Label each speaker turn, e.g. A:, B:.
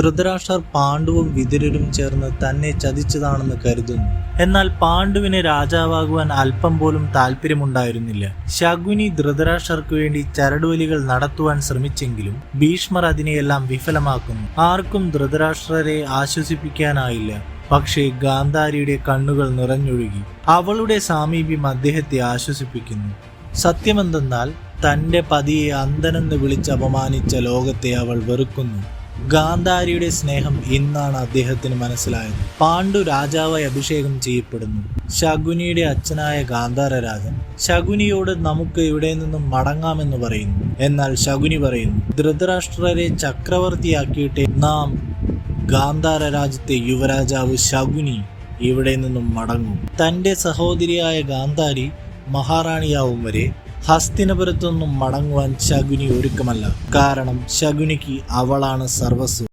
A: ധൃതരാഷ്ട്രർ പാണ്ഡുവും വിതുരരും ചേർന്ന് തന്നെ ചതിച്ചതാണെന്ന് കരുതുന്നു. എന്നാൽ പാണ്ഡുവിന് രാജാവാകുവാൻ അല്പം പോലും താല്പര്യമുണ്ടായിരുന്നില്ല ശകുനി ധൃതരാഷ്ട്രർക്ക് വേണ്ടി ചരടുവലികൾ നടത്തുവാൻ ശ്രമിച്ചെങ്കിലും ഭീഷ്മർ അതിനെയെല്ലാം വിഫലമാക്കുന്നു. ആർക്കും ധൃതരാഷ്ട്രരെ ആശ്വസിപ്പിക്കാനായില്ല. പക്ഷേ ഗാന്ധാരിയുടെ കണ്ണുകൾ നിറഞ്ഞൊഴുകി. അവളുടെ സാമീപ്യം അദ്ദേഹത്തെ ആശ്വസിപ്പിക്കുന്നു. സത്യമെന്തെന്നാൽ തന്റെ പതിയെ അന്തനെന്ന് വിളിച്ച് അപമാനിച്ച ലോകത്തെ അവൾ വെറുക്കുന്നു. ഗാന്ധാരിയുടെ സ്നേഹം ഇന്നാണ് അദ്ദേഹത്തിന് മനസ്സിലായത്. പാണ്ഡു രാജാവായി അഭിഷേകം ചെയ്യപ്പെടുന്നു. ശകുനിയുടെ അച്ഛനായ ഗാന്ധാര രാജൻ ശകുനിയോട് നമുക്ക് ഇവിടെ നിന്നും മടങ്ങാമെന്ന് പറയുന്നു. എന്നാൽ ശകുനി പറയുന്നു ധൃതരാഷ്ട്രരെ ചക്രവർത്തിയാക്കിയിട്ട് നാം ഗാന്ധാര രാജ്യത്തെ യുവരാജാവ് ശകുനി ഇവിടെ നിന്നും മടങ്ങും. തന്റെ സഹോദരിയായ ഗാന്ധാരി മഹാറാണിയാവും വരെ ഹസ്തിനപുരത്തൊന്നും മടങ്ങുവാൻ ശകുനി ഒരുക്കമല്ല. കാരണം ശകുനിക്ക് അവളാണ് സർവസ്വം.